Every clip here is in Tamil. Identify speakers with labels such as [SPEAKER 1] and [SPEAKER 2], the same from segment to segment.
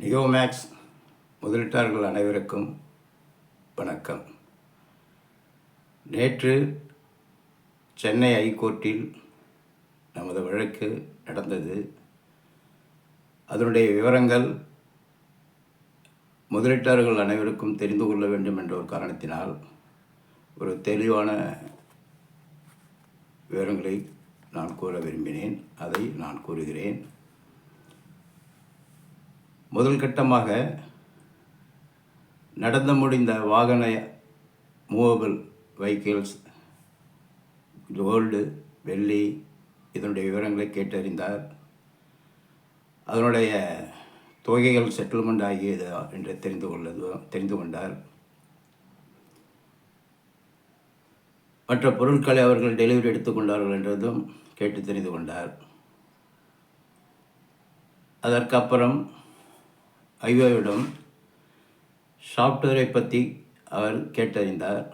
[SPEAKER 1] நியோமேக்ஸ் முதலீட்டாளர்கள் அனைவருக்கும் வணக்கம். நேற்று சென்னை ஐகோர்ட்டில் நமது வழக்கு நடந்தது. அதனுடைய விவரங்கள் முதலீட்டாளர்கள் அனைவருக்கும் தெரிந்து கொள்ள வேண்டும் என்ற ஒரு காரணத்தினால் ஒரு தெளிவான விவரங்களை நான் கூற விரும்பினேன். அதை நான் கூறுகிறேன். முதல் கட்டமாக நடந்து முடிந்த வாகன மூவபிள் வெஹிக்கிள்ஸ் கோல்டு வெள்ளி இதனுடைய விவரங்களை கேட்டறிந்தார். அதனுடைய தொகைகள் செட்டில்மெண்ட் ஆகியது என்று தெரிந்து கொள்ளது தெரிந்து கொண்டார். மற்ற பொருட்களை அவர்கள் டெலிவரி எடுத்துக்கொண்டார்கள் என்றதும் கேட்டு தெரிந்து கொண்டார். அதற்கப்புறம் ஐயோவிடம் சாஃப்ட்வேரை பற்றி அவர் கேட்டறிந்தார்.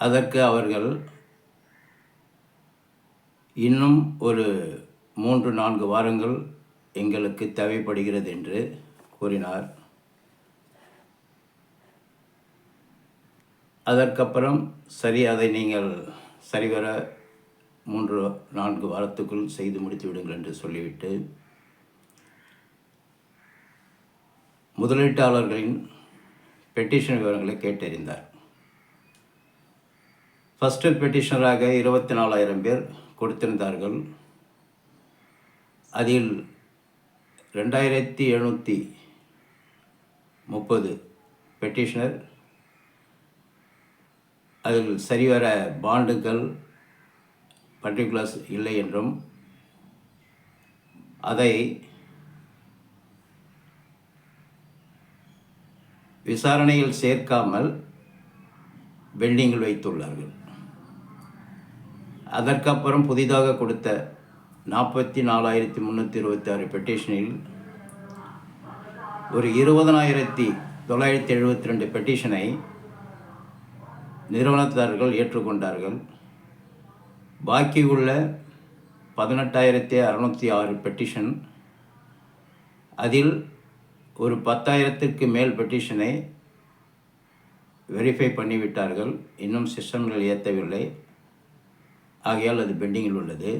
[SPEAKER 1] அதற்கு அவர்கள் இன்னும் ஒரு மூன்று நான்கு வாரங்கள் எங்களுக்கு தேவைப்படுகிறது என்று கூறினார். அதற்கப்புறம் சரி அதை நீங்கள் சரிவர மூன்று நான்கு வாரத்துக்குள் செய்து முடித்து விடுங்கள் என்று சொல்லிவிட்டு முதலீட்டாளர்களின் பெட்டிஷன் விவரங்களை கேட்டறிந்தார். ஃபஸ்ட்டு பெட்டிஷனராக இருபத்தி நாலாயிரம் பேர் கொடுத்திருந்தார்கள். அதில் ரெண்டாயிரத்தி எழுநூற்றி முப்பது பெட்டிஷனர் அதில் சரிவர பாண்டுகள் பர்டிகுலர்ஸ் இல்லை என்றும் அதை விசாரணையில் சேர்க்காமல் பெண்டிங்கில் வைத்துள்ளார்கள். அதற்கப்புறம் புதிதாக கொடுத்த நாற்பத்தி நாலாயிரத்தி முந்நூற்றி இருபத்தி ஆறு பெட்டிஷனில் ஒரு இருபதனாயிரத்தி தொள்ளாயிரத்தி எழுபத்தி ரெண்டு பெட்டிஷனை நிறுவனத்தார்கள் ஏற்றுக்கொண்டார்கள். பாக்கி உள்ள பதினெட்டாயிரத்தி அறநூற்றி ஆறு பெட்டிஷன் அதில் ஒரு பத்தாயிரத்திற்கு மேல் பெட்டிஷனை வெரிஃபை பண்ணிவிட்டார்கள். இன்னும் சிஸ்டம்கள் ஏற்றவில்லை ஆகையால் அது பெண்டிங்கில் உள்ளது.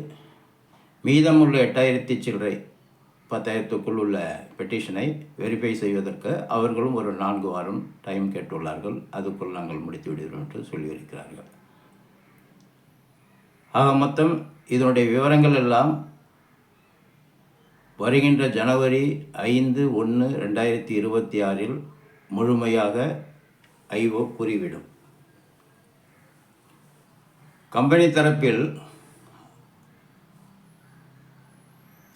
[SPEAKER 1] மீதமுள்ள எட்டாயிரத்தி சில்லறை பத்தாயிரத்துக்குள் உள்ள பெட்டிஷனை வெரிஃபை செய்வதற்கு அவர்களும் ஒரு நான்கு வாரம் டைம் கேட்டுள்ளார்கள். அதுக்குள் நாங்கள் முடித்து விடுகிறோம் என்று சொல்லியிருக்கிறார்கள். ஆக மொத்தம் இதனுடைய விவரங்கள் எல்லாம் வருகின்ற ஜனவரி ஐந்து ஒன்று ரெண்டாயிரத்தி இருபத்தி ஆறில் முழுமையாக ஐஓ கூறிவிடும். கம்பெனி தரப்பில்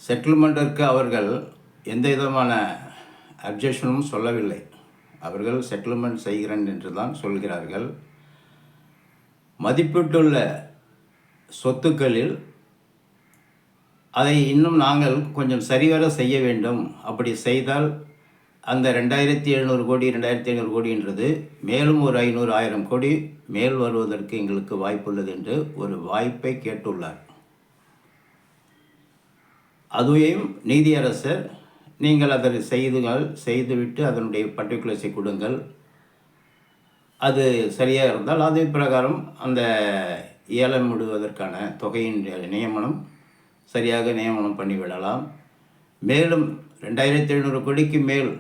[SPEAKER 1] செட்டில்மெண்ட்டிற்கு அவர்கள் எந்த விதமான அப்ஜெக்ஷனும் சொல்லவில்லை. அவர்கள் செட்டில்மெண்ட் செய்கிறேன் என்று தான் சொல்கிறார்கள். மதிப்பிட்டுள்ள சொத்துக்களில் அதை இன்னும் நாங்கள் கொஞ்சம் சரிவர செய்ய வேண்டும். அப்படி செய்தால் அந்த ரெண்டாயிரத்தி எழுநூறு கோடி ரெண்டாயிரத்தி ஐநூறு கோடின்றது மேலும் ஒரு ஐநூறு ஆயிரம் கோடி மேல் வருவதற்கு எங்களுக்கு வாய்ப்புள்ளது என்று ஒரு வாய்ப்பை கேட்டுள்ளார். அதுவையும் நீதியரசர் நீங்கள் அதை செய்துங்கள் செய்துவிட்டு அதனுடைய பர்டிகுலர்ஸை கொடுங்கள். அது சரியாக இருந்தால் அதே பிரகாரம் அந்த ஏலம் விடுவதற்கான தொகையின் நியமனம் சரியாக நியமனம் பண்ணிவிடலாம் மேலும் ரெண்டாயிரத்தி எழுநூறு கோடிக்கு மேல்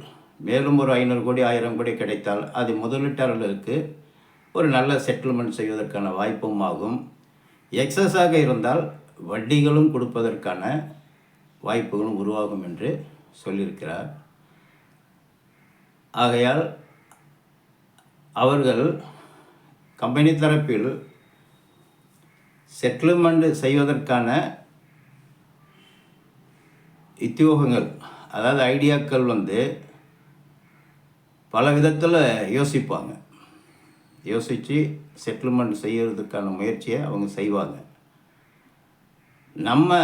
[SPEAKER 1] மேலும் ஒரு ஐநூறு கோடி ஆயிரம் கோடி கிடைத்தால் அது முதலீட்டாளர்களுக்கு ஒரு நல்ல செட்டில்மெண்ட் செய்வதற்கான வாய்ப்பும் ஆகும். எக்ஸஸாக இருந்தால் வட்டிகளும் கொடுப்பதற்கான வாய்ப்புகளும் உருவாகும் என்று சொல்லியிருக்கிறார். ஆகையால் அவர்கள் கம்பெனி தரப்பில் செட்டில்மெண்ட் செய்வதற்கான உத்தியோகங்கள் அதாவது ஐடியாக்கள் வந்து பல விதத்தில் யோசிப்பாங்க. யோசித்து செட்டில்மெண்ட் செய்கிறதுக்கான முயற்சியை அவங்க செய்வாங்க. நம்ம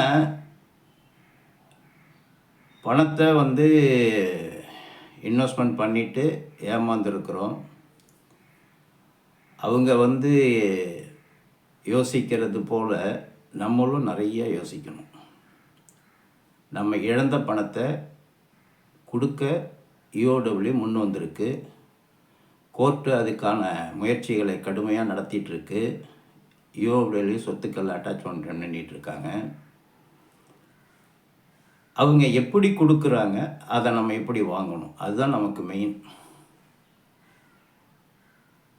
[SPEAKER 1] பணத்தை வந்து இன்வெஸ்ட்மெண்ட் பண்ணிவிட்டு ஏமாந்துருக்குறோம். அவங்க வந்து யோசிக்கிறது போல் நம்மளும் நிறைய யோசிக்கணும். நம்ம இழந்த பணத்தை கொடுக்க இஓடபிள்யூ முன் வந்திருக்கு. கோர்ட்டு அதுக்கான முயற்சிகளை கடுமையாக நடத்திட்டுருக்கு. இஓடபிள்யூ சொத்துக்கள் அட்டாச்மெண்ட் பண்ணிட்டு இருக்காங்க அவங்க எப்படி கொடுக்குறாங்க அதை நம்ம எப்படி வாங்கணும்? அதுதான் நமக்கு மெயின்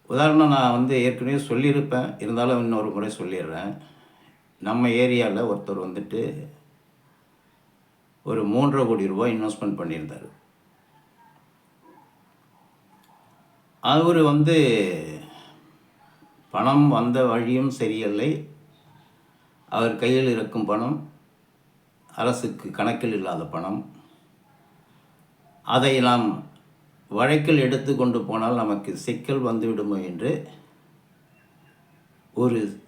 [SPEAKER 1] உதாரணம் நான் வந்து ஏற்கனவே சொல்லியிருப்பேன். இருந்தாலும் இன்னொரு முறை சொல்லிடுறேன். நம்ம ஏரியாவில் ஒருத்தர் வந்துட்டு ஒரு மூன்றரை கோடி ரூபாய் இன்வெஸ்ட்மெண்ட் பண்ணியிருந்தார். அவர் வந்து பணம் வந்த வழியும் சரியில்லை. அவர் கையில் இருக்கும் பணம் அரசுக்கு கணக்கில் இல்லாத பணம். அதை நாம் வழக்கில் எடுத்து கொண்டு போனால் நமக்கு சிக்கல் வந்துவிடுமோ என்று ஒரு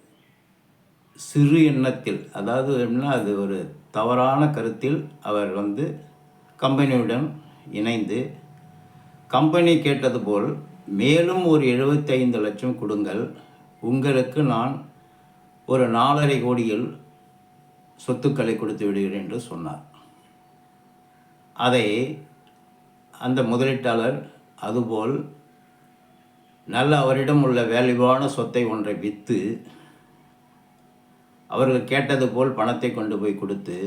[SPEAKER 1] சிறு எண்ணத்தில் அதாவது என்ன அது ஒரு தவறான கருத்தில் அவர் வந்து கம்பெனியுடன் இணைந்து கம்பெனி கேட்டது போல் மேலும் ஒரு எழுபத்தைந்து லட்சம் கொடுங்கள். உங்களுக்கு நான் ஒரு நாலரை கோடியில் சொத்துக்களை கொடுத்து விடுகிறேன் என்று சொன்னார். அதை அந்த முதலீட்டாளர் அதுபோல் நல்ல அவரிடம் உள்ள வேல்யூவான சொத்தை ஒன்றை விற்று அவர்கள் கேட்டது போல் பணத்தை கொண்டு போய் கொடுத்து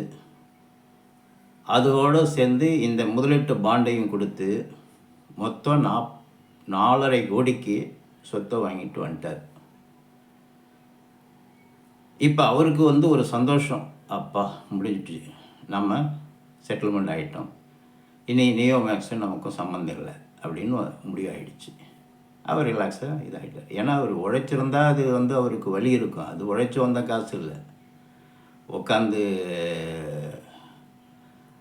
[SPEAKER 1] அதோடு சேர்ந்து இந்த முதலீட்டு பாண்டையும் கொடுத்து மொத்தம் நாப் நாலரை கோடிக்கு சொத்தை வாங்கிட்டு வந்துட்டார். இப்போ அவருக்கு வந்து ஒரு சந்தோஷம். அப்பா முடிஞ்சிட்டு நம்ம செட்டில்மெண்ட் ஆகிட்டோம் இனி நியோ மேக்ஸும் நமக்கும் சம்மந்தம் இல்லை. அப்படின்னு முடிவாயிடுச்சு. அவர் ரிலாக்ஸாக இதாகிட்டார் ஏன்னா அவர் உழைச்சிருந்தா அது வந்து அவருக்கு வழி இருக்கும். அது உழைச்சி வந்த காசு இல்லை. உட்காந்து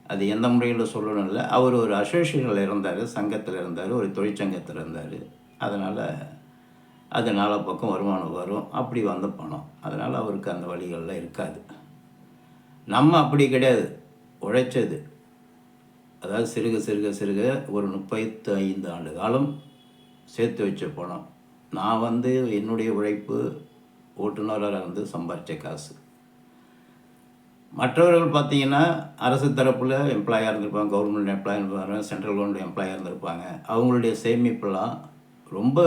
[SPEAKER 1] அது எந்த முறையில் சொல்லணும் இல்லை. அவர் ஒரு அசோசியேஷனில் இருந்தார் சங்கத்தில் இருந்தார் ஒரு தொழிற்சங்கத்தில் இருந்தார். அதனால் அது நாலா பக்கம் வருமானம் வரும். அப்படி வந்த பணம். அதனால் அவருக்கு அந்த வழிகள்லாம் இருக்காது. நம்ம அப்படி கிடையாது. உழைச்சது. அதாவது சிறுக சிறுக சிறுக ஒரு முப்பத்து ஐந்து ஆண்டு காலம் சேர்த்து வச்ச பணம் நான் வந்து என்னுடைய உழைப்பு ஓட்டுநராக இருந்து சம்பாரித்த காசு. மற்றவர்கள் பார்த்தீங்கன்னா அரசு தரப்பில் எம்ப்ளாயாக இருந்திருப்பாங்க கவர்மெண்ட் எம்ப்ளாயாக இருந்திருப்பாங்க சென்ட்ரல் கவர்மெண்ட் எம்ப்ளாயாக இருந்திருப்பாங்க. அவங்களுடைய சேமிப்புலாம் ரொம்ப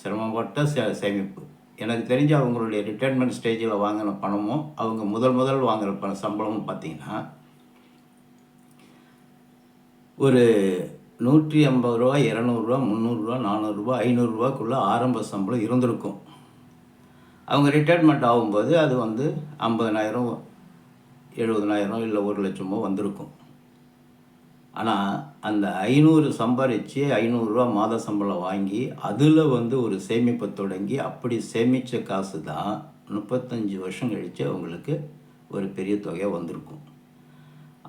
[SPEAKER 1] சிரமப்பட்ட சே சேமிப்பு. எனக்கு தெரிஞ்ச அவங்களுடைய ரிட்டைர்மெண்ட் ஸ்டேஜில் வாங்கின பணமும் அவங்க முதல் முதல் வாங்குகிற பண சம்பளமும் பார்த்தீங்கன்னா ஒரு நூற்றி ஐம்பது ரூபா இரநூறுவா முந்நூறுரூவா நானூறுரூவா ஐநூறுரூவாக்குள்ளே ஆரம்ப சம்பளம் இருந்திருக்கும். அவங்க ரிட்டையர்மெண்ட் ஆகும்போது அது வந்து ஐம்பதனாயிரம் எழுபதனாயிரம் இல்லை ஒரு லட்சமோ வந்திருக்கும். ஆனால் அந்த ஐநூறு சம்பாரித்து ஐநூறுரூவா மாத சம்பளம் வாங்கி அதில் வந்து ஒரு சேமிப்பை தொடங்கி அப்படி சேமித்த காசு தான் முப்பத்தஞ்சு வருஷம் கழித்து அவங்களுக்கு ஒரு பெரிய தொகையாக வந்திருக்கும்.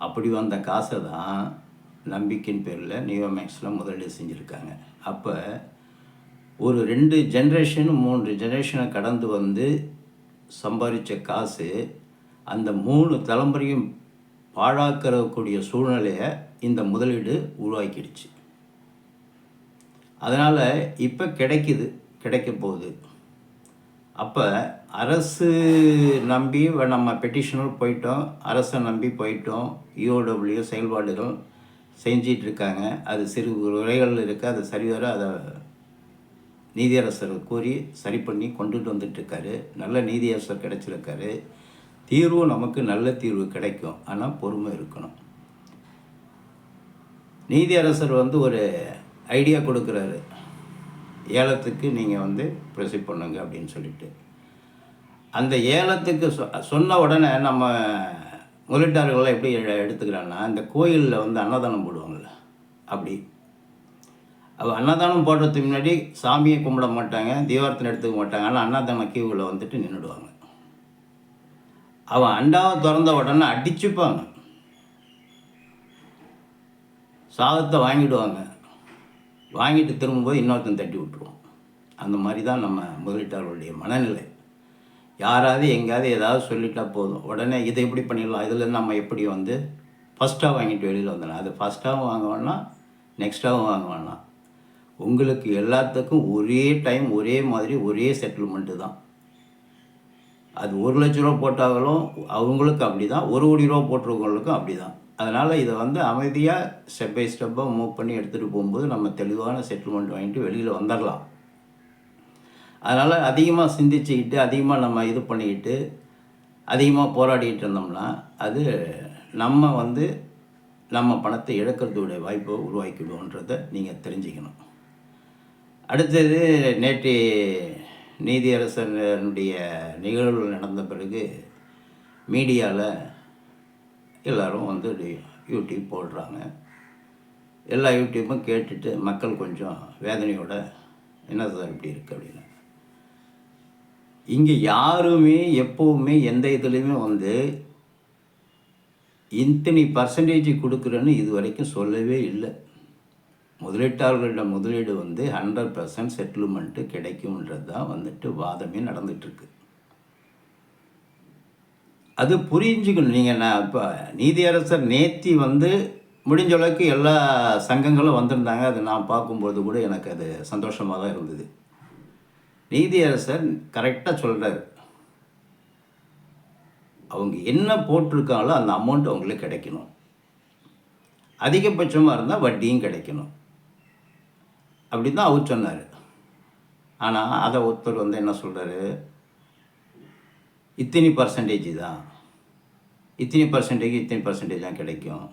[SPEAKER 1] அப்படி வந்த காசை தான் நம்பிக்கையின் பேரில் நியோமேக்ஸில் முதலீடு செஞ்சுருக்காங்க. அப்போ ஒரு ரெண்டு ஜென்ரேஷன் மூன்று ஜென்ரேஷனை கடந்து வந்து சம்பாதிச்ச காசு அந்த மூணு தலைமுறையும் பாழாக்கிறக்கூடிய சூழ்நிலையை இந்த முதலீடு உருவாக்கிடுச்சு. அதனால் இப்போ கிடைக்குது கிடைக்க போகுது. அப்போ அரசு நம்பி நம்ம பெட்டிஷனர் போயிட்டோம் அரசை நம்பி போயிட்டோம் இஓடபிள்யூ செயல்பாடுகள் செஞ்சிட்டு இருக்காங்க அது சிறு உரைகள் இருக்குது அது சரிவர அதை நீதியரசர் கூறி சரி பண்ணி கொண்டுட்டு வந்துட்டுருக்காரு நல்ல நீதியரசர் கிடச்சிருக்காரு. தீர்வு நமக்கு நல்ல தீர்வு கிடைக்கும். ஆனால் பொறுமை இருக்கணும். நீதியரசர் வந்து ஒரு ஐடியா கொடுக்குறாரு. ஏலத்துக்கு நீங்கள் வந்து ப்ரொசீட் பண்ணுங்க அப்படின்னு சொல்லிட்டு. அந்த ஏலத்துக்கு சொ சொன்ன உடனே நம்ம முதலீட்டாளர்கள்லாம் எப்படி எடுத்துக்கிறாங்கன்னா இந்த கோயிலில் வந்து அன்னதானம் போடுவாங்கள்ல அப்படி. அவள் அன்னதானம் போடுறதுக்கு முன்னாடி சாமியை கும்பிட மாட்டாங்க தீபாரத்தனை எடுத்துக்க மாட்டாங்க ஆனால் அன்னதான கியூவில் வந்துட்டு நின்றுடுவாங்க அவன் அண்டாவை திறந்த உடனே அடிச்சுப்பாங்க. சாதத்தை வாங்கிடுவாங்க. வாங்கிட்டு திரும்பும்போது இன்னொருத்தன் தட்டி விட்டுருவோம் அந்த மாதிரி தான் நம்ம முதலீட்டாளர்களுடைய மனநிலை. யாராவது எங்கேயாவது ஏதாவது சொல்லிட்டா போதும். உடனே இதை எப்படி பண்ணிடலாம். இதில் நம்ம எப்படி வந்து ஃபஸ்ட்டாக வாங்கிட்டு வெளியில் வந்துடலாம். அது ஃபஸ்ட்டாகவும் வாங்க வேணாம் நெக்ஸ்ட்டாகவும் வாங்க வேணாம் உங்களுக்கு எல்லாத்துக்கும் ஒரே டைம் ஒரே மாதிரி ஒரே செட்டில்மெண்ட்டு தான். அது ஒரு லட்ச ரூபா போட்டாலும் அவங்களுக்கு அப்படி தான் ஒரு கோடி ரூபா போட்டிருக்கவங்களுக்கும் அப்படி தான் அதனால் இதை வந்து அமைதியாக ஸ்டெப் பை ஸ்டெப்பாக மூவ் பண்ணி எடுத்துகிட்டு போகும்போது நம்ம தெளிவான செட்டில்மெண்ட் வாங்கிட்டு வெளியில் வந்துடலாம். அதனால் அதிகமாக சிந்திச்சுக்கிட்டு அதிகமாக நம்ம இது பண்ணிக்கிட்டு அதிகமாக போராடிக்கிட்டு இருந்தோம்னா அது நம்ம வந்து நம்ம பணத்தை இழக்கிறதுடைய வாய்ப்பை உருவாக்கிடுவோன்றதை நீங்கள் தெரிஞ்சுக்கணும். அடுத்தது நேற்று நீதியரசனுடைய நிகழ்வுகள் நடந்த பிறகு மீடியாவில் எல்லோரும் வந்து யூடியூப் போடுறாங்க. எல்லா யூடியூப்பும் கேட்டுட்டு மக்கள் கொஞ்சம் வேதனையோட என்ன சார் இப்படி இருக்குது அப்படின்னு. இங்கே யாருமே எப்போவுமே எந்த இதுலேயுமே வந்து இத்தனை பர்சன்டேஜ் கொடுக்குறேன்னு இது வரைக்கும் சொல்லவே இல்லை. முதலீட்டாளர்களோட முதலீடு வந்து ஹண்ட்ரட் பர்சன்ட் செட்டில்மெண்ட்டு கிடைக்கும்ன்றது தான் வந்துட்டு வாதமே நடந்துகிட்ருக்கு அது புரிஞ்சுக்கணும். நீங்கள் நான் இப்போ நீதியரசர் நேத்தி வந்து முடிஞ்ச அளவுக்கு எல்லா சங்கங்களும் வந்திருந்தாங்க. அது நான் பார்க்கும்போது கூட எனக்கு அது சந்தோஷமாக தான் இருந்தது. நீதியரசர் கரெக்டாக சொல்கிறார் அவங்க என்ன போட்டிருக்காங்களோ அந்த அமௌண்ட் அவங்களுக்கு கிடைக்கணும். அதிகபட்சமாக இருந்தால் வட்டியும் கிடைக்கணும். அப்படி தான் அவர் சொன்னார். ஆனால் அதை ஒருத்தர் வந்து என்ன சொல்கிறாரு இத்தனை பர்சன்டேஜ் தான். இத்தனை பர்சன்டேஜ் இத்தனை பர்சன்டேஜ் தான் கிடைக்கும்.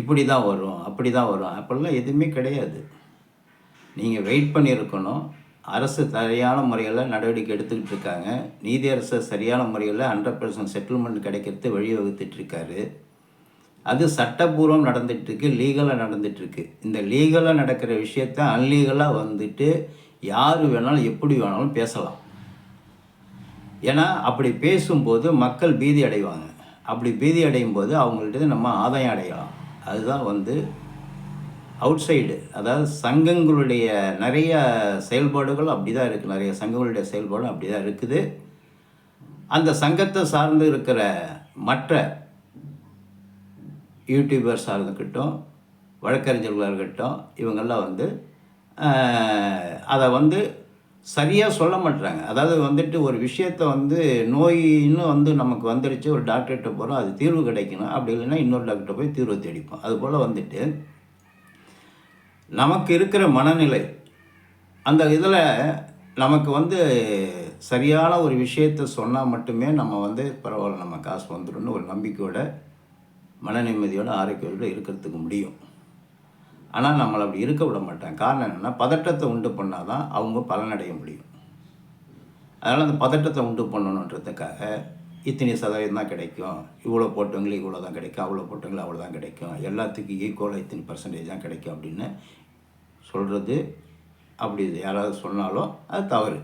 [SPEAKER 1] இப்படி தான் வரும் அப்படி தான் வரும். அப்படிலாம் எதுவுமே கிடையாது. நீங்கள் வெயிட் பண்ணியிருக்கணும். அரசு சரியான முறையில் நடவடிக்கை எடுத்துக்கிட்டு இருக்காங்க. நீதியரசு சரியான முறையில் ஹண்ட்ரட் பர்சன்ட் செட்டில்மெண்ட் கிடைக்கிறது வழிவகுத்துட்ருக்காரு அது சட்டப்பூர்வம் நடந்துகிட்ருக்கு லீகலாக நடந்துகிட்ருக்கு இந்த லீகலாக நடக்கிற விஷயத்த அன்லீகலாக வந்துட்டு யார் வேணாலும் எப்படி வேணாலும் பேசலாம். ஏன்னா அப்படி பேசும்போது மக்கள் பீதி அடைவாங்க. அப்படி பீதி அடையும் போது அவங்கள்ட்ட நம்ம ஆதாயம் அடையலாம். அதுதான் வந்து அவுட் சைடு அதாவது சங்கங்களுடைய நிறைய செயல்பாடுகள் அப்படி தான் இருக்குது நிறைய சங்கங்களுடைய செயல்பாடும் அப்படி தான் இருக்குது. அந்த சங்கத்தை சார்ந்து இருக்கிற மற்ற யூடியூபர்ஸாக இருக்கட்டும் வழக்கறிஞர்களாக இருக்கட்டும் இவங்கெல்லாம் வந்து அதை வந்து சரியாக சொல்ல மாட்டுறாங்க அதாவது வந்துட்டு ஒரு விஷயத்தை வந்து நோயின்னு வந்து நமக்கு வந்துடுச்சு ஒரு டாக்டர்கிட்ட போகிறோம் அது தீர்வு கிடைக்கணும். அப்படி இல்லைன்னா இன்னொரு டாக்டர் போய் தீர்வு தேடிப்போம். அதுபோல் வந்துட்டு நமக்கு இருக்கிற மனநிலை. அந்த இதில் நமக்கு வந்து சரியான ஒரு விஷயத்த சொன்னால் மட்டுமே நம்ம வந்து பரவாயில்ல நம்ம காசு வந்துடும்னு ஒரு நம்பிக்கையோட மன நிம்மதியோட ஆரோக்கியோடு இருக்கிறதுக்கு முடியும். ஆனால் நம்மளை அப்படி இருக்க விட மாட்டேன் காரணம் என்னென்னா பதட்டத்தை உண்டு பண்ணால் தான் அவங்க பலனடைய முடியும். அதனால் அந்த பதட்டத்தை உண்டு பண்ணணுன்றதுக்காக இத்தனை சதவீதம் தான் கிடைக்கும். இவ்வளோ போட்டவங்களுக்கு இவ்வளோ தான் கிடைக்கும். அவ்வளோ போட்டவங்களுக்கு அவ்வளோ தான் கிடைக்கும். எல்லாத்துக்கும் ஈக்குவலாக இத்தனை பர்சன்டேஜ் தான் கிடைக்கும் அப்படின்னு சொல்கிறது அப்படி யாராவது சொன்னாலும் அது தவறு.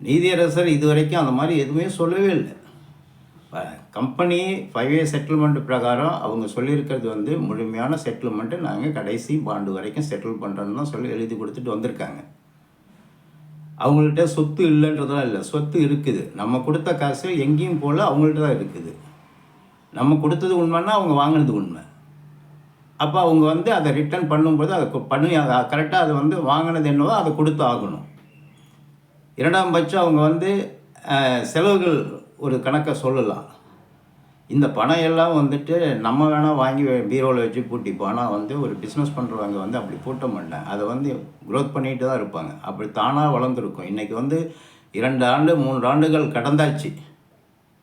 [SPEAKER 1] நீதியரசர் இது வரைக்கும் அந்த மாதிரி எதுவுமே சொல்லவே இல்லை. கம்பெனி ஃபைவ் இயர் செட்டில்மெண்ட் பிரகாரம் அவங்க சொல்லியிருக்கிறது வந்து முழுமையான செட்டில்மெண்ட்டு நாங்கள் கடைசி பாண்டு வரைக்கும் செட்டில் பண்ணுறோன்னு தான் சொல்லி எழுதி கொடுத்துட்டு வந்திருக்காங்க. அவங்கள்ட்ட சொத்து இல்லைன்றதெல்லாம் இல்லை. சொத்து இருக்குது. நம்ம கொடுத்த காசு எங்கேயும் போல் அவங்கள்ட்ட தான் இருக்குது. நம்ம கொடுத்தது உண்மைன்னா அவங்க வாங்கினது உண்மை. அப்போ அவங்க வந்து அதை ரிட்டர்ன் பண்ணும்போது அதை பண்ணி அதை கரெக்டாக அதை வந்து வாங்கினது என்னவோ அதை கொடுத்து ஆகணும். இரண்டாம் பட்சம் அவங்க வந்து செலவுகள் ஒரு கணக்கை சொல்லலாம். இந்த பணம் எல்லாம் வந்துட்டு நம்ம வேணால் வாங்கி பீரோவில் வச்சு பூட்டிப்போம் ஆனால் வந்து ஒரு பிஸ்னஸ் பண்ணுறவங்க வந்து அப்படி பூட்ட மாட்டேன் அதை வந்து க்ரோத் பண்ணிட்டு தான் இருப்பாங்க. அப்படி தானாக வளர்ந்துருக்கும். இன்றைக்கி வந்து இரண்டு ஆண்டு மூன்று ஆண்டுகள் கடந்தாச்சு.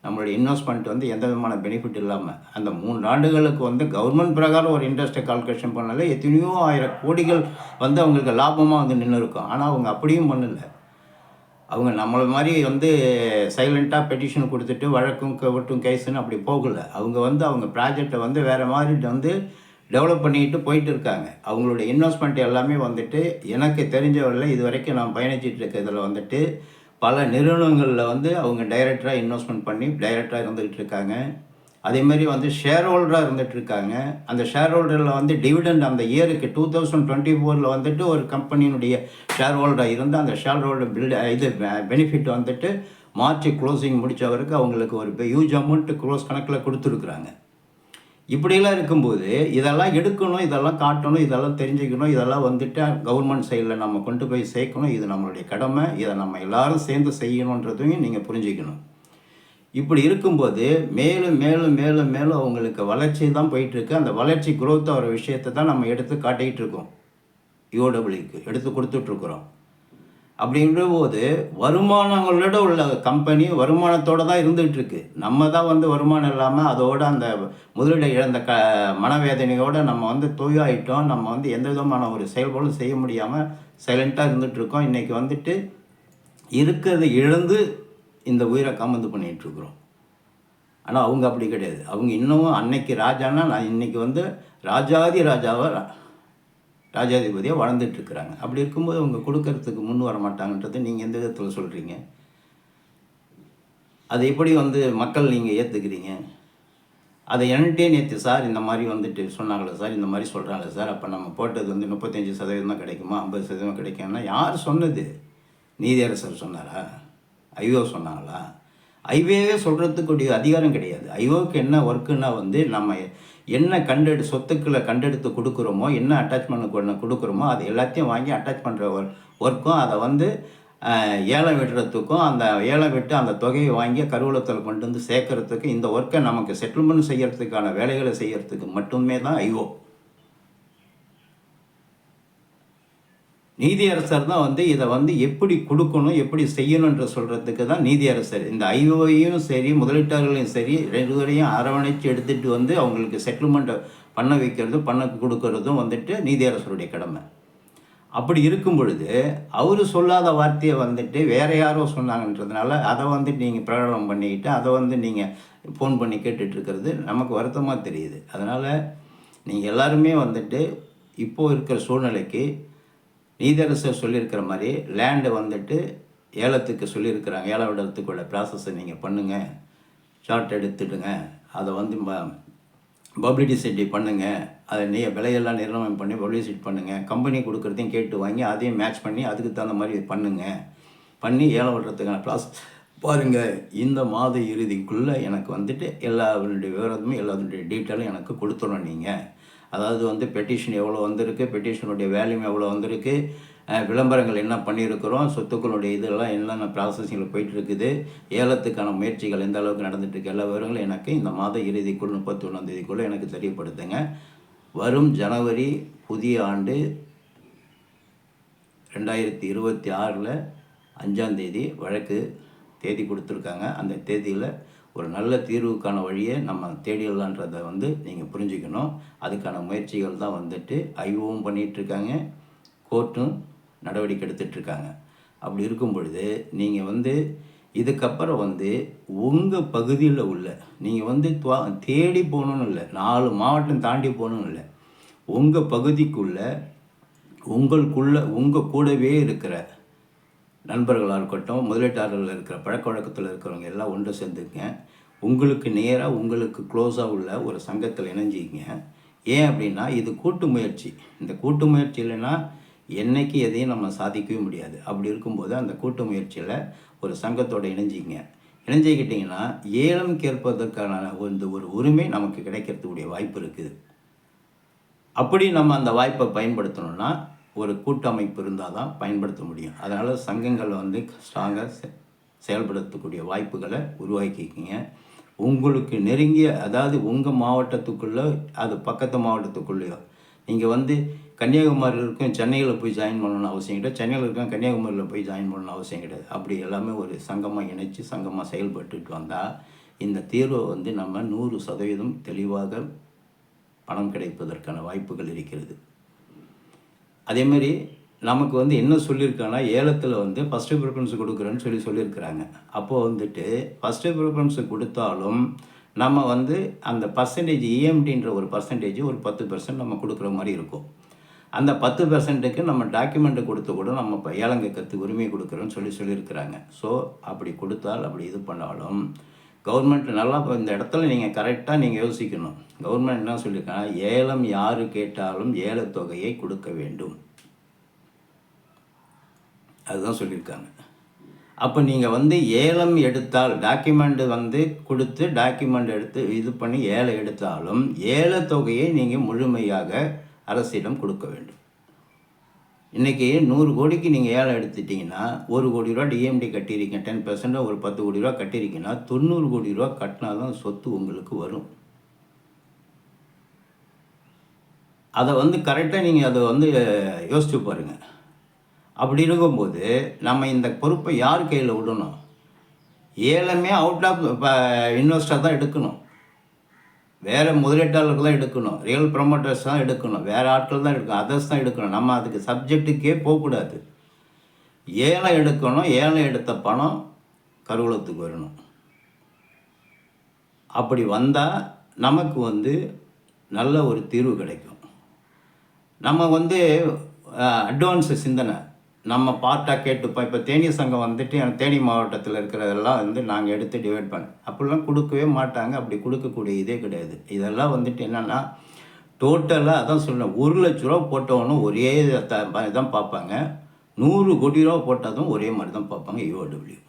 [SPEAKER 1] நம்மளுடைய இன்வெஸ்ட்மெண்ட் வந்து எந்த விதமான பெனிஃபிட் இல்லாமல் அந்த மூன்று ஆண்டுகளுக்கு வந்து கவர்மெண்ட் பிரகாரம் ஒரு இன்ட்ரெஸ்ட்டை கால்குலேஷன் பண்ணல. எத்தனையோ ஆயிரம் கோடிகள் வந்து அவங்களுக்கு லாபமாக வந்து நின்று இருக்கும் ஆனால் அவங்க அப்படியும் பண்ணலை. அவங்க நம்மளை மாதிரி வந்து சைலண்ட்டாக பெட்டிஷன் கொடுத்துட்டு வழக்கும் கவட்டும் கேஸுன்னு அப்படி போகலை. அவங்க வந்து அவங்க ப்ராஜெக்டை வந்து வேறு மாதிரி வந்து டெவலப் பண்ணிக்கிட்டு போயிட்டு இருக்காங்க. அவங்களுடைய இன்வெஸ்ட்மெண்ட் எல்லாமே வந்துட்டு எனக்கு தெரிஞ்சவரில் இது வரைக்கும் நான் பயணிச்சிட்டு இருக்கிறதுல வந்துட்டு பல நிறுவனங்களில் வந்து அவங்க டைரக்டராக இன்வெஸ்ட்மெண்ட் பண்ணி டைரக்டராக இருந்துக்கிட்டு இருக்காங்க. அதேமாரி வந்து ஷேர் ஹோல்டராக இருந்துகிட்ருக்காங்க அந்த ஷேர் ஹோல்டரில் வந்து டிவிடெண்ட் அந்த இயருக்கு டூ தௌசண்ட் டுவெண்ட்டி ஃபோரில் வந்துட்டு ஒரு கம்பெனியினுடைய ஷேர் ஹோல்டராக இருந்து அந்த ஷேர் ஹோல்டர் பில்டு இது பெனிஃபிட் வந்துட்டு மார்ச் க்ளோசிங் முடித்தவருக்கு அவங்களுக்கு ஒரு ஹியூஜ் அமௌண்ட்டு க்ளோஸ் கணக்கில் கொடுத்துருக்குறாங்க. இப்படியெல்லாம் இருக்கும்போது இதெல்லாம் எடுக்கணும் இதெல்லாம் காட்டணும் இதெல்லாம் தெரிஞ்சுக்கணும் இதெல்லாம் வந்துட்டு கவர்மெண்ட் சைடில் நம்ம கொண்டு போய் சேர்க்கணும். இது நம்மளுடைய கடமை. இதை நம்ம எல்லாரும் சேர்ந்து செய்யணுன்றதையும் நீங்கள் புரிஞ்சுக்கணும். இப்படி இருக்கும்போது மேலும் மேலும் மேலும் மேலும் அவங்களுக்கு வளர்ச்சி தான் போயிட்டுருக்கு. அந்த வளர்ச்சி குரோத் ஆகிற விஷயத்தை தான் நம்ம எடுத்து காட்டிகிட்டு இருக்கோம். யூடபிள்யூக்கு எடுத்து கொடுத்துட்ருக்குறோம். அப்படின்ற போது வருமானங்களோட உள்ள கம்பெனி வருமானத்தோடு தான் இருந்துகிட்ருக்கு. நம்ம தான் வந்து வருமானம் இல்லாமல் அதோட அந்த முதலீடு இழந்த க மனவேதனையோட நம்ம வந்து தொய்வாயிட்டோம் நம்ம வந்து எந்த விதமான ஒரு செயல்பாடும் செய்ய முடியாமல் சைலண்ட்டாக இருந்துகிட்ருக்கோம். இன்றைக்கி வந்துட்டு இருக்கிறத இழந்து இந்த உயிரை காமந்து பண்ணிகிட்ருக்குறோம் ஆனால் அவங்க அப்படி கிடையாது. அவங்க இன்னமும் அன்னைக்கு ராஜானா நான் இன்னைக்கு வந்து ராஜாதி ராஜாவை ராஜாதிபதியாக வளர்ந்துட்டுருக்குறாங்க. அப்படி இருக்கும்போது அவங்க கொடுக்கறதுக்கு முன் வர மாட்டாங்கன்றது நீங்கள் எந்த விதத்தில் சொல்கிறீங்க அதை எப்படி வந்து மக்கள் நீங்கள் ஏற்றுக்கிறீங்க அதை என்கிட்டே நேற்று சார் இந்த மாதிரி வந்துட்டு சொன்னாங்களே சார் இந்த மாதிரி சொல்கிறாங்களே சார் அப்போ நம்ம போட்டது வந்து முப்பத்தஞ்சு சதவீதம் தான் கிடைக்குமா? ஐம்பது சதவீதம் கிடைக்கும்னா யார் சொன்னது? நீதியரசர் சொன்னாரா? ஐஓ சொன்னாங்களா? ஐவேவே சொல்கிறதுக்குரிய அதிகாரம் கிடையாது. ஐஓக்கு என்ன ஒர்க்குன்னா வந்து நம்ம என்ன கண்டெடு சொத்துக்களை கண்டெடுத்து கொடுக்குறோமோ என்ன அட்டாச்மெண்ட் கொண்டு கொடுக்குறோமோ அது எல்லாத்தையும் வாங்கி அட்டாச் பண்ணுற ஒர் ஒர்க்கும் அதை வந்து ஏலம் விடுறதுக்கும் அந்த ஏலம் விட்டு அந்த தொகையை வாங்கி கருவூலத்தில் கொண்டு வந்து சேர்க்கறதுக்கு இந்த ஒர்க்கை நமக்கு செட்டில்மெண்ட் செய்கிறதுக்கான வேலைகளை செய்கிறதுக்கு மட்டுமே தான் ஐஓ. நீதியரசர் தான் வந்து இதை வந்து எப்படி கொடுக்கணும் எப்படி செய்யணுன்ற சொல்கிறதுக்கு தான் நீதியரசர். இந்த ஐஓவையும் சரி முதலீட்டாளர்களையும் சரி ரெண்டு பேரையும் அரவணைச்சு எடுத்துகிட்டு வந்து அவங்களுக்கு செட்டில்மெண்ட்டை பண்ண வைக்கிறதும் பண்ண கொடுக்கறதும் வந்துட்டு நீதியரசருடைய கடமை. அப்படி இருக்கும் பொழுது அவர் சொல்லாத வார்த்தையை வந்துட்டு வேற யாரோ சொன்னாங்கன்றதுனால அதை வந்துட்டு நீங்கள் பிரகடனம் பண்ணிக்கிட்டு அதை வந்து நீங்கள் ஃபோன் பண்ணி கேட்டுட்ருக்கிறது நமக்கு வருத்தமாக தெரியுது. அதனால் நீங்கள் எல்லாருமே வந்துட்டு இப்போது இருக்கிற சூழ்நிலைக்கு நீதரசர் சொல்லியிருக்கிற மாதிரி லேண்டு வந்துட்டு ஏலத்துக்கு சொல்லியிருக்கிறாங்க. ஏலம் விடத்துக்குள்ள ப்ராசஸை நீங்கள் பண்ணுங்கள் ஷார்ட் எடுத்துடுங்க. அதை வந்து பப்ளிசிட்டி பண்ணுங்கள் அதை நீ விலையெல்லாம் நிர்ணயம் பண்ணி பப்ளிசிட்டி பண்ணுங்கள் கம்பெனி கொடுக்குறதையும் கேட்டு வாங்கி அதையும் மேட்ச் பண்ணி அதுக்கு தகுந்த மாதிரி பண்ணுங்கள் பண்ணி ஏலம் விடுறதுக்கான ப்ராசஸ் பாருங்கள் இந்த மாத இறுதிக்குள்ளே எனக்கு வந்துட்டு எல்லாருடைய விவரமும் எல்லாருடைய டீட்டெயிலும் எனக்கு கொடுத்துடணும் நீங்கள் அதாவது வந்து பெட்டிஷன் எவ்வளோ வந்திருக்கு பெட்டிஷனுடைய வேல்யூம் எவ்வளோ வந்திருக்கு விளம்பரங்கள் என்ன பண்ணியிருக்கிறோம் சொத்துக்களுடைய இதெல்லாம் என்னென்ன ப்ராசஸிங்கில் போயிட்டு இருக்குது ஏலத்துக்கான முயற்சிகள் எந்த அளவுக்கு நடந்துகிட்ருக்கு எல்லா விவரங்களும் எனக்கு இந்த மாத இறுதிக்குள் முப்பத்தி ஒன்றாம் தேதிக்குள்ளே எனக்கு தெரியப்படுத்துங்க. வரும் ஜனவரி புதிய ஆண்டு ரெண்டாயிரத்தி இருபத்தி ஆறில் அஞ்சாந்தேதி வழக்கு தேதி கொடுத்துருக்காங்க. அந்த தேதியில் ஒரு நல்ல தீர்வுக்கான வழியை நம்ம தேடிடலான்றதை வந்து நீங்கள் புரிஞ்சுக்கணும். அதுக்கான முயற்சிகள் தான் வந்துட்டு ஐஓவும் பண்ணிகிட்ருக்காங்க கோர்ட்டும் நடவடிக்கை எடுத்துட்ருக்காங்க அப்படி இருக்கும் பொழுது நீங்கள் வந்து இதுக்கப்புறம் வந்து உங்கள் பகுதியில் உள்ள நீங்கள் வந்து தேடி போகணுன்னு இல்லை நாலு மாவட்டம் தாண்டி போகணுன்னு இல்லை உங்கள் பகுதிக்குள்ளே உங்களுக்குள்ள உங்கள் கூடவே இருக்கிற நண்பர்களாக இருக்கட்டும் முதலீட்டாளர்கள் இருக்கிற பழக்க வழக்கத்தில் இருக்கிறவங்க எல்லாம் ஒன்று சேர்ந்துங்க உங்களுக்கு நேராக உங்களுக்கு க்ளோஸாக உள்ள ஒரு சங்கத்தில் இணைஞ்சிங்க ஏன் அப்படின்னா இது கூட்டு முயற்சி. இந்த கூட்டு முயற்சி இல்லைன்னா என்னைக்கு எதையும் நம்ம சாதிக்கவே முடியாது. அப்படி இருக்கும்போது அந்த கூட்டு முயற்சியில் ஒரு சங்கத்தோடு இணைஞ்சிங்க இணைஞ்சிக்கிட்டிங்கன்னா ஏலம் கேட்பதற்கான இந்த ஒரு உரிமை நமக்கு கிடைக்கிறதுக்குடைய வாய்ப்பு இருக்குது. அப்படி நம்ம அந்த வாய்ப்பை பயன்படுத்தணும்னா ஒரு கூட்டமைப்பு இருந்தால் தான் பயன்படுத்த முடியும். அதனால் சங்கங்களை வந்து ஸ்ட்ராங்காக செ செயல்படுத்தக்கூடிய வாய்ப்புகளை உருவாக்கிக்கிங்க. உங்களுக்கு நெருங்கிய அதாவது உங்கள் மாவட்டத்துக்குள்ளே அது பக்கத்து மாவட்டத்துக்குள்ளேயோ நீங்கள் வந்து கன்னியாகுமரி இருக்கும் சென்னையில் போய் ஜாயின் பண்ணணும்னு அவசியம் கிடையாது. சென்னையில் இருக்கும் கன்னியாகுமரியில் போய் ஜாயின் பண்ணணும்னு அவசியம் கிடையாது. அப்படி எல்லாமே ஒரு சங்கமாக இணைச்சி சங்கமாக செயல்பட்டுட்டு வந்தால் இந்த தீர்வை வந்து நம்ம நூறு சதவீதம் தெளிவாக பணம் கிடைப்பதற்கான வாய்ப்புகள் இருக்கிறது. அதேமாரி நமக்கு வந்து என்ன சொல்லியிருக்காங்கன்னா ஏலத்தில் வந்து ஃபஸ்ட்டு ப்ரிஃபரன்ஸ் கொடுக்குறேன்னு சொல்லி சொல்லியிருக்கிறாங்க. அப்போது வந்துட்டு ஃபஸ்ட்டு ப்ரிஃபரன்ஸ் கொடுத்தாலும் நம்ம வந்து அந்த பர்சன்டேஜ் இஎம்டின்ற ஒரு பர்சன்டேஜ் ஒரு பத்து பர்சன்ட் நம்ம கொடுக்குற மாதிரி இருக்கும். அந்த பத்து பர்சன்ட்டுக்கு நம்ம டாக்குமெண்ட்டை கொடுத்து கூட நம்ம இப்போ ஏலங்கக்கத்து உரிமை கொடுக்குறோன்னு சொல்லி சொல்லியிருக்கிறாங்க. ஸோ அப்படி கொடுத்தால் அப்படி இது பண்ணாலும் கவர்மெண்ட் நல்லா இப்போ இந்த இடத்துல நீங்கள் கரெக்டாக நீங்கள் யோசிக்கணும். கவர்மெண்ட் என்ன சொல்லியிருக்காங்க? ஏலம் யார் கேட்டாலும் ஏலத்தொகையை கொடுக்க வேண்டும். அதுதான் சொல்லியிருக்காங்க. அப்போ நீங்கள் வந்து ஏலம் எடுத்தால் டாக்குமெண்ட் வந்து கொடுத்து டாக்குமெண்ட் எடுத்து இது பண்ணி ஏலம் எடுத்தாலும் ஏலத்தொகையை நீங்கள் முழுமையாக அரசிடம் கொடுக்க வேண்டும். இன்றைக்கி நூறு கோடிக்கு நீங்கள் ஏழை எடுத்துட்டிங்கன்னா ஒரு கோடி ரூபா டிஎம்டி கட்டியிருக்கீங்க டென் பர்சன்ட்டாக ஒரு பத்து கோடி ரூபா கட்டியிருக்கீங்கன்னா தொண்ணூறு கோடி ரூபா கட்டினா தான் சொத்து உங்களுக்கு வரும். அதை வந்து கரெக்டாக நீங்கள் அதை வந்து யோசிச்சு பாருங்கள் அப்படி இருக்கும்போது நம்ம இந்த பொறுப்பை யார் கையில் விடணும்? ஏலமே அவுட் ஆஃப் இன்வெஸ்டர் தான் எடுக்கணும். வேறு முதலீட்டாளர்கள் தான் எடுக்கணும். ரியல் ப்ரொமோட்டர்ஸ் தான் எடுக்கணும். வேறு ஆட்கள் தான் எடுக்கணும். அதர்ஸ் தான் எடுக்கணும். நம்ம அதுக்கு சப்ஜெக்ட்டுக்கே போகக்கூடாது. ஏலம் எடுக்கணும். ஏலம் எடுத்த பணம் கருவூலத்துக்கு வரணும். அப்படி வந்தால் நமக்கு வந்து நல்ல ஒரு தீர்வு கிடைக்கும். நம்ம வந்து அட்வான்ஸு சிந்தனை. நம்ம பார்ட்டாக கேட்டுப்போம் இப்போ தேனி சங்கம் வந்துட்டு எனக்கு தேனி மாவட்டத்தில் இருக்கிறதெல்லாம் வந்து நாங்கள் எடுத்து டிவைட் பண்ண அப்படிலாம் கொடுக்கவே மாட்டாங்க. அப்படி கொடுக்கக்கூடிய இதே கிடையாது. இதெல்லாம் வந்துட்டு என்னென்னா டோட்டலாக அதான் சொன்னேன் ஒரு லட்ச ரூபா போட்டவனும் ஒரே த தான் பார்ப்பாங்க. நூறு கோடி ரூபா போட்டதும் ஒரே மாதிரி தான் பார்ப்பாங்க யூஓடபிள்யூ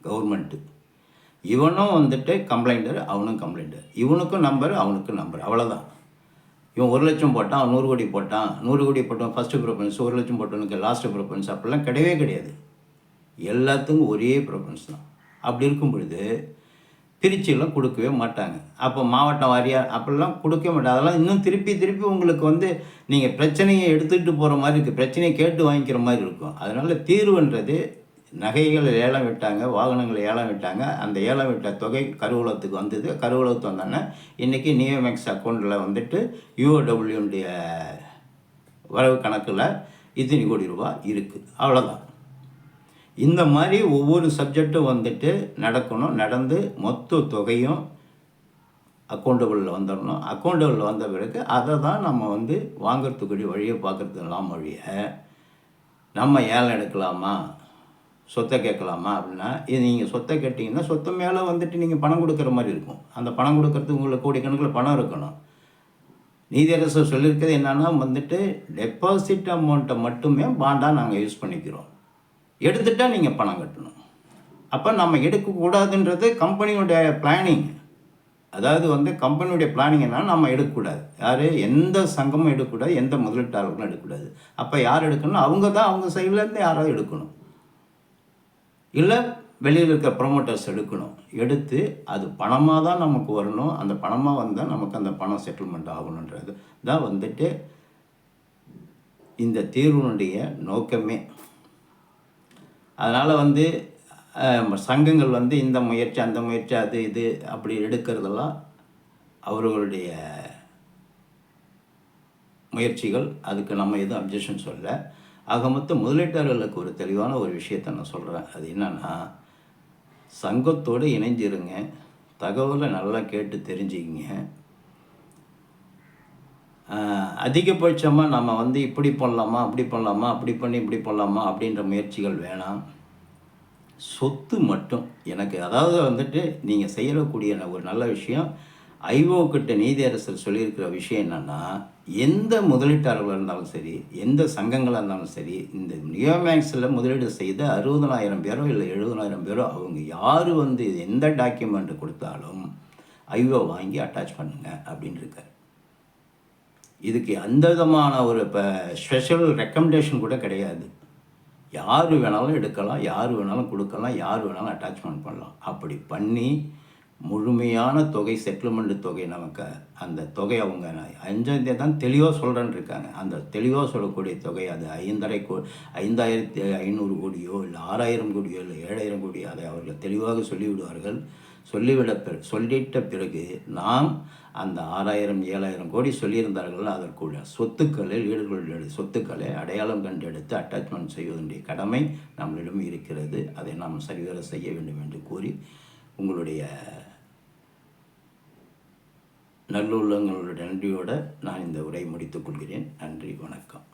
[SPEAKER 1] கவர்மெண்ட்டு இவனும் வந்துட்டு கம்ப்ளைண்டர் அவனும் கம்ப்ளைண்டர் இவனுக்கும் நம்பர் அவனுக்கும் நம்பர் அவ்வளோதான் இவன் ஒரு லட்சம் போட்டான் அவன் நூறு கோடி போட்டான் நூறு கோடி போட்டவன் ஃபஸ்ட்டு ப்ரிஃபரன்ஸ் ஒரு லட்சம் போட்டவனுக்கு லாஸ்ட்டு ப்ரிஃபரன்ஸ் அப்படிலாம் கிடையவே கிடையாது. எல்லாத்துக்கும் ஒரே ப்ரிஃபரன்ஸ் தான். அப்படி இருக்கும் பொழுது பிரிச்சுலாம் கொடுக்கவே மாட்டாங்க. அப்போ மாவட்டம் வாரியாக அப்படிலாம் கொடுக்கவே மாட்டாங்க. அதெல்லாம் இன்னும் திருப்பி திருப்பி உங்களுக்கு வந்து நீங்கள் பிரச்சனையை எடுத்துகிட்டு போகிற மாதிரி இருக்குது பிரச்சனையை கேட்டு வாங்கிக்கிற மாதிரி இருக்கும். அதனால் தீர்வுன்றது நகைகள் ஏலம் விட்டாங்க வாகனங்களை ஏலம் விட்டாங்க. அந்த ஏலம் விட்ட தொகை கருவூலத்துக்கு வந்தது. கருவூலத்துக்கு வந்தோன்னே இன்றைக்கி நியோமேக்ஸ் அக்கௌண்ட்டில் வந்துட்டு யூஓடபிள்யூனுடைய வரவு கணக்கில் இத்தனை கோடி ரூபா இருக்குது அவ்வளோதான் இந்த மாதிரி ஒவ்வொரு சப்ஜெக்டும் வந்துட்டு நடக்கணும். நடந்து மொத்த தொகையும் அக்கௌண்டபிளில் வந்துடணும். அக்கௌண்டபிளில் வந்த பிறகு அதை தான் நம்ம வந்து வாங்கிறதுக்குரிய வழியை பார்க்குறதுலாம் வழியை நம்ம ஏலம் எடுக்கலாமா? சொத்தை கேட்கலாமா அப்படின்னா இது நீங்கள் சொத்தை கேட்டிங்கன்னா சொத்தை மேலே வந்துட்டு நீங்கள் பணம் கொடுக்குற மாதிரி இருக்கும். அந்த பணம் கொடுக்கறதுக்கு உங்களுக்கு கோடிக்கணக்கில் பணம் இருக்கணும். நீதியரசர் சொல்லியிருக்கிறது என்னென்னா வந்துட்டு டெபாசிட் அமௌண்ட்டை மட்டுமே பாண்டாக நாங்கள் யூஸ் பண்ணிக்கிறோம். எடுத்துட்டால் நீங்கள் பணம் கட்டணும். அப்போ நம்ம எடுக்கக்கூடாதுன்றது கம்பெனியோடைய பிளானிங் அதாவது வந்து கம்பெனியுடைய பிளானிங் என்னன்னா நம்ம எடுக்கக்கூடாது. யார்? எந்த சங்கமும் எடுக்கக்கூடாது எந்த முதலீட்டாளர்களும் எடுக்கக்கூடாது. அப்போ யார் எடுக்கணும் அவங்க தான் அவங்க சைட்லேருந்து யாராவது எடுக்கணும். இல்லை வெளியில் இருக்க ப்ரொமோட்டர்ஸ் எடுக்கணும். எடுத்து அது பணமாக தான் நமக்கு வரணும். அந்த பணமாக வந்தால் நமக்கு அந்த பணம் செட்டில்மெண்ட் ஆகணுன்றது. தான் வந்துட்டு இந்த தீர்வுனுடைய நோக்கமே. அதனால் வந்து சங்கங்கள் வந்து இந்த முயற்சி அந்த முயற்சி அது இது அப்படி எடுக்கிறதெல்லாம் அவர்களுடைய முயற்சிகள். அதுக்கு நம்ம எதுவும் அப்ஜெக்ஷன் சொல்ல ஆக மொத்தம் முதலீட்டாளர்களுக்கு ஒரு தெளிவான ஒரு விஷயத்தை நான் சொல்கிறேன் அது என்னென்னா சங்கத்தோடு இணைஞ்சிருங்க. தகவலை நல்லா கேட்டு தெரிஞ்சுக்கிங்க. அதிகபட்சமாக நம்ம வந்து இப்படி பண்ணலாமா அப்படி பண்ணலாமா அப்படி பண்ணி இப்படி பண்ணலாமா அப்படின்ற முயற்சிகள் வேணாம். சொத்து மட்டும் எனக்கு அதாவது வந்துட்டு நீங்கள் செய்யக்கூடிய ஒரு நல்ல விஷயம் ஐஓ கிட்ட நீதியரசர் சொல்லியிருக்கிற விஷயம் என்னென்னா எந்த முதலீட்டாளர்களாக இருந்தாலும் சரி எந்த சங்கங்களாக இருந்தாலும் சரி இந்த நியோமேக்ஸில் முதலீடு செய்த அறுபதனாயிரம் பேரோ இல்லை எழுபதனாயிரம் பேரோ அவங்க யார் வந்து எந்த டாக்குமெண்ட் கொடுத்தாலும் ஐஓ வாங்கி அட்டாச் பண்ணுங்க அப்படின்னு இருக்கார். இதுக்கு எந்த விதமான ஒரு இப்போ ஸ்பெஷல் ரெக்கமெண்டேஷன் கூட கிடையாது. யார் வேணாலும் எடுக்கலாம் யார் வேணாலும் கொடுக்கலாம் யார் வேணாலும் அட்டாச்மெண்ட் பண்ணலாம். அப்படி பண்ணி முழுமையான தொகை செட்டில்மெண்ட் தொகை நமக்கு அந்த தொகை அவங்க அஞ்சாந்தே தான் தெளிவாக சொல்கிறேன்னு இருக்காங்க. அந்த தெளிவாக சொல்லக்கூடிய தொகை அது ஐந்தரை கோ ஐந்தாயிரத்தி ஐநூறு கோடியோ இல்லை ஆறாயிரம் கோடியோ இல்லை ஏழாயிரம் கோடியோ அதை அவர்கள் தெளிவாக சொல்லிவிடுவார்கள். சொல்லிவிட சொல்லிட்ட பிறகு நாம் அந்த ஆறாயிரம் ஏழாயிரம் கோடி சொல்லியிருந்தார்கள். அதற்குள்ள சொத்துக்களில் ஈடுகளுடைய சொத்துக்களை அடையாளம் கண்டெடுத்து அட்டாச்மெண்ட் செய்வதனுடைய கடமை நம்மளிடம் இருக்கிறது. அதை நாம் சரிவர செய்ய வேண்டும் என்று கூறி உங்களுடைய நல்லுள்ளங்களுடைய நன்றியோடு நான் இந்த உரை முடித்துக் கொள்கிறேன். நன்றி வணக்கம்.